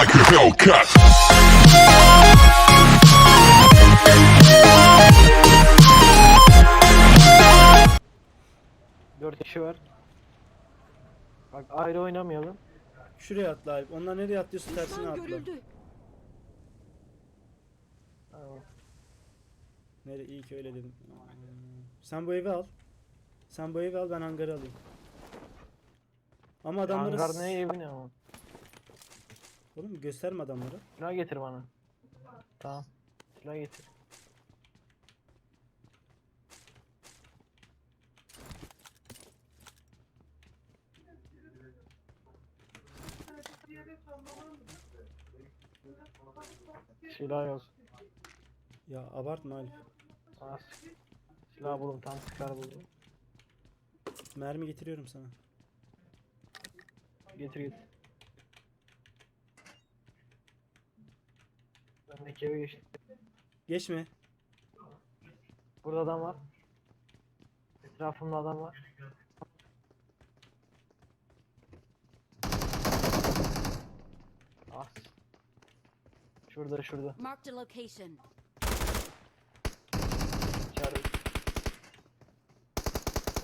like a Hellcat. Dört kişi var. Bak ayrı oynamayalım. Şuraya atla Alp. Onlar nereye atlıyorsa tersine atla. görüldü. Tamam. Nere iyi ki öyle dedim. Sen bu evi al. Sen bu evi al ben hangarı alayım. Ama adamları... Hangar ne evi ne ama. Oğlum gösterme adamlara. Silah getir bana. Tamam. Silah getir. Silah yok. Ya abartma Alp. Az. Silah buldum tam sıkar buldum. Mermi getiriyorum sana. Getir getir. Öndeki eve geçtim. Geçme. Burada adam var. Etrafımda adam var. Ah. Şurada şurada. Marked a location. İçeride.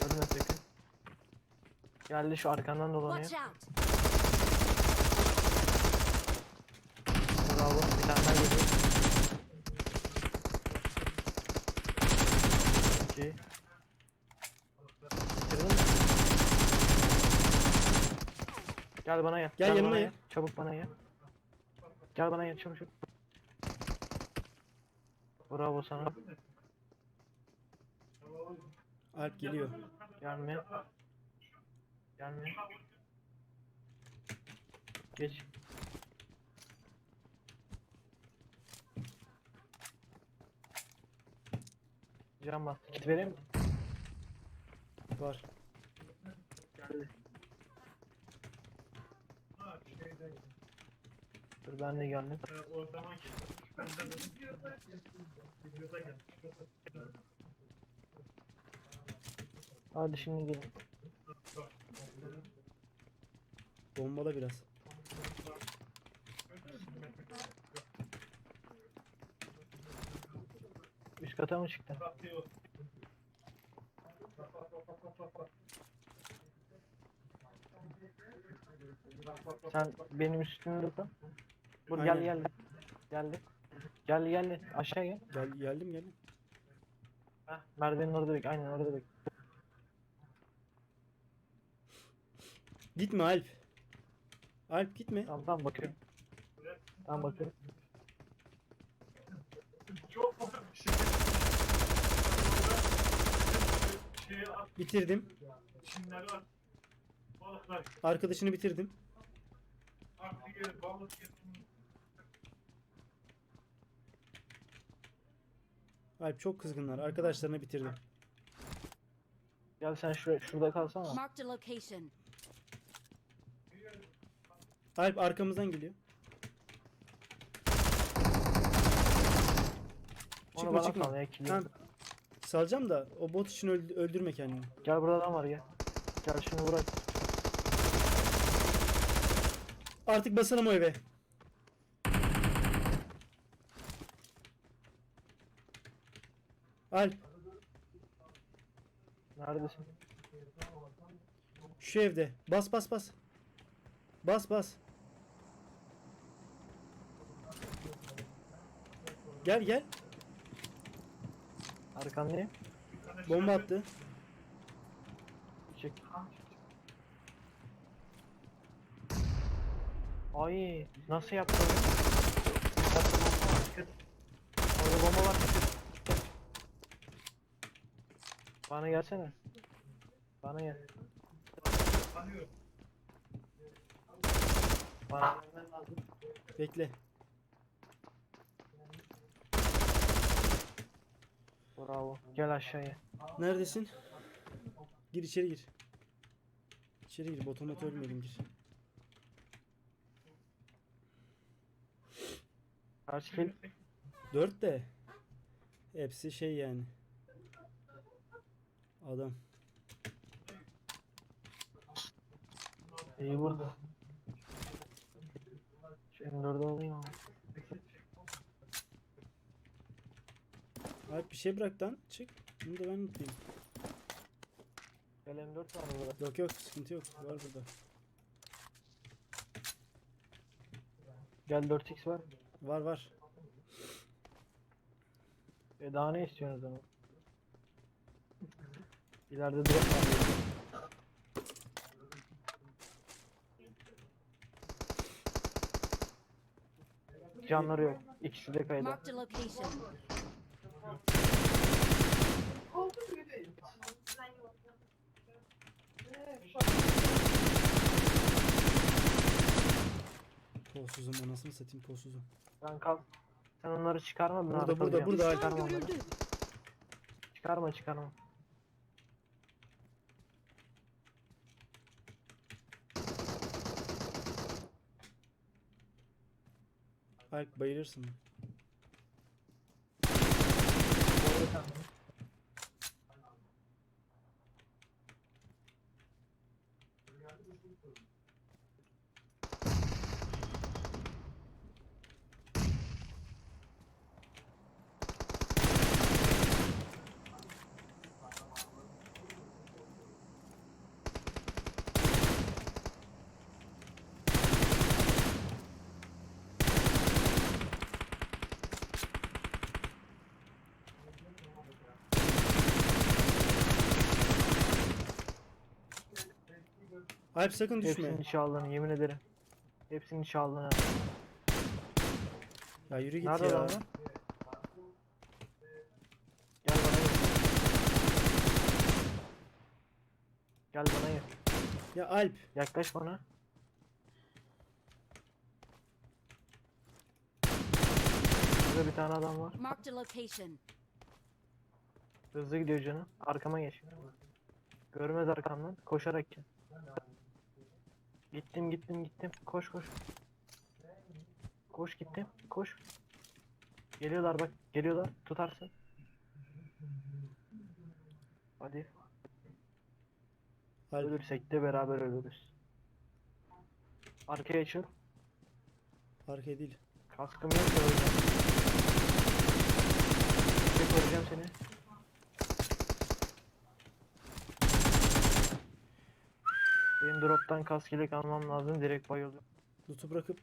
Sakın. Geldi şu arkandan dolanıyor. Watch out. Bravo. Bir tane daha geliyor. Gel bana gel. Gel yanıma bana gel. Çabuk bana gel. Gel bana gel çabuk çabuk. Bravo sana. Alp geliyor. Gelme. Gelme. Geç. Can bastı. Kit vereyim mi? Var. Geldi. Dur ben de geldim. Hadi şimdi gelin. Bombala biraz. Üst kata mı çıktın? Sen benim üstümde dur. Dur gel Aynen. gel. Geldi. Geldi geldi. Aşağı gel. Gel geldim geldim. Heh, merdivenin orada bek. Aynen orada bek. Gitme Alp. Alp gitme. Tamam tamam bakıyorum. Tamam bakıyorum. Bitirdim. Arkadaşını bitirdim. Alp çok kızgınlar. Arkadaşlarını bitirdim. Gel sen şuraya, şurada kalsana. Marked a location. Alp arkamızdan geliyor. Onu Çıkma bana çıkma. ya. Tamam. Salacağım da o bot için öld- öldürme kendini. Gel burada adam var gel. Gel şunu bırak. Artık basalım o eve. Alp Neredesin? şu evde. Bas bas bas. Bas bas. Gel gel. Arkandayım. Bomba attı. Çık. Ay nasıl yaptın? Orada bomba var. Bana gelsene. Bana gel. Bana gelmen lazım. Bekle. Bravo. Gel aşağıya. Neredesin? Gir içeri gir. İçeri gir. Botomat ölmeyelim gir. Kaç kill? Dört de. Hepsi şey yani. Adam. İyi vurdu. Şu M4'ü alayım ama. Alp bir şey bırak lan. Çık. Bunu da ben unutayım. Gel M4 var burada. Yok yok sıkıntı yok. Var burada. Gel 4x var. Var var. E daha ne istiyorsunuz ama? İleride drop var. Canları yok. İkisi de kaydı. Marked a location. Kolsuzum anasını satayım kolsuzum. Sen kal. Sen onları çıkarma. Ben Burada, arkada burada, duruyorum. burada. Çıkarma Düşman onları. görüldü. Çıkarma çıkarma. Alp bayılırsın. Alp sakın düşme. Hepsini çaldın yemin ederim. Hepsini çaldın ha. Ya yürü git Nerede ya. adamlar? Gel bana gel. Gel bana gel. Ya Alp. Yaklaş bana. Burada bir tane adam var. Marked a location. Hızlı gidiyor canım. Arkama geç. Görmez arkamdan. Koşarak gel. Gittim gittim gittim. Koş koş. Koş gittim. Koş. Geliyorlar bak. Geliyorlar. Tutarsın. Hadi. Alp. Ölürsek de beraber ölürüz. Arkaya açıl. Arkaya değil. Kaskım yok da öleceğim. Bir koruyacağım seni. Benim droptan kask yelek almam lazım. Direkt bayıldım. Loot'u bırakıp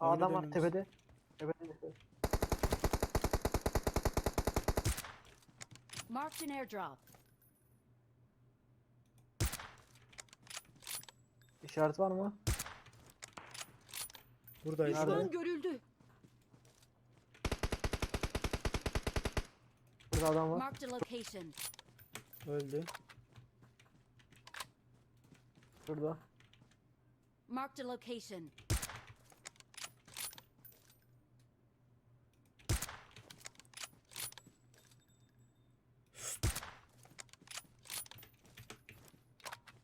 Aa, adam var tepede. Tepede. Marked an airdrop. İşaret var mı? buradayız. Nerede? Düşman görüldü. Burada adam var. Marked a location. Öldü. Şurada. Marked a location.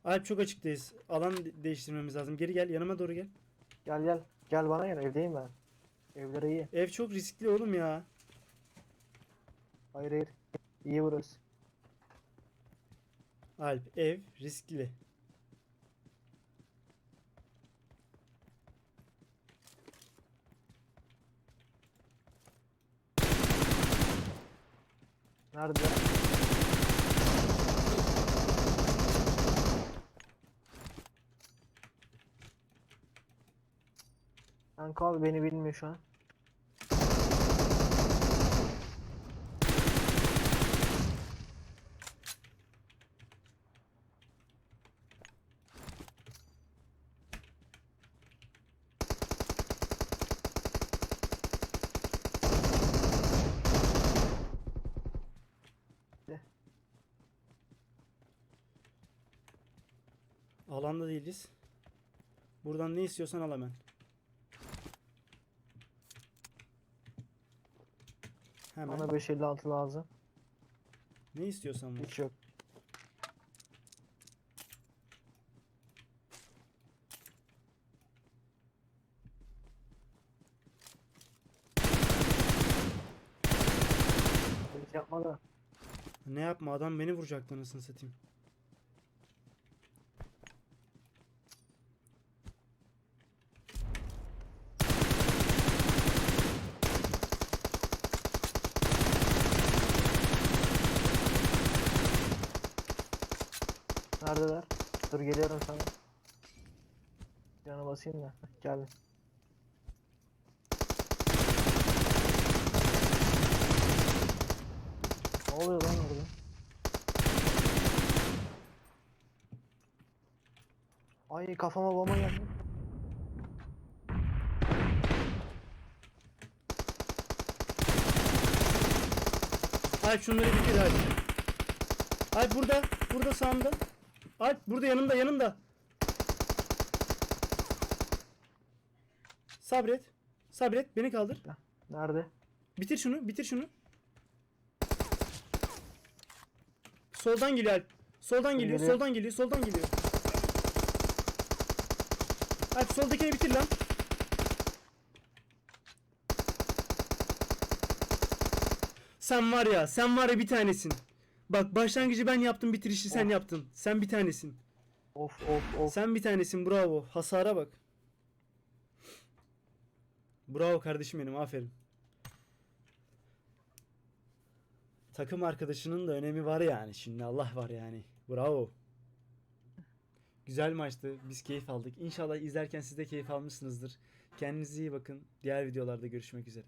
Alp çok açıktayız. Alan de- değiştirmemiz lazım. Geri gel yanıma doğru gel. Gel gel. Gel bana gel. Evdeyim ben. Evlere iyi. Ev çok riskli oğlum ya. Hayır hayır. İyi burası. Alp ev riskli. Nerede? Sen kal beni bilmiyor şu an. Alanda değiliz. Buradan ne istiyorsan al hemen. Hemen. Bana 556 lazım. Ne istiyorsan var. Hiç yok. Hiç yapma da. Ne yapma adam beni vuracaktı anasını satayım. Neredeler? Dur geliyorum sana. Yana basayım da. Geldim. Ne oluyor lan orada? Ay kafama bomba geldi. Alp şunları bitir Alp. Alp burada. Burada sağımda. Alp burada yanımda yanımda. Sabret. Sabret beni kaldır. Nerede? Bitir şunu bitir şunu. Soldan geliyor Alp. Soldan geliyor, Geliyor. soldan geliyor, soldan geliyor. Alp soldakini bitir lan. Sen var ya, sen var ya bir tanesin. Bak başlangıcı ben yaptım, bitirişi sen Of. yaptın. Sen bir tanesin. Of of of. Sen bir tanesin, bravo. Hasara bak. Bravo kardeşim benim, aferin. Takım arkadaşının da önemi var yani. Şimdi Allah var yani. Bravo. Güzel maçtı. Biz keyif aldık. İnşallah izlerken siz de keyif almışsınızdır. Kendinize iyi bakın. Diğer videolarda görüşmek üzere.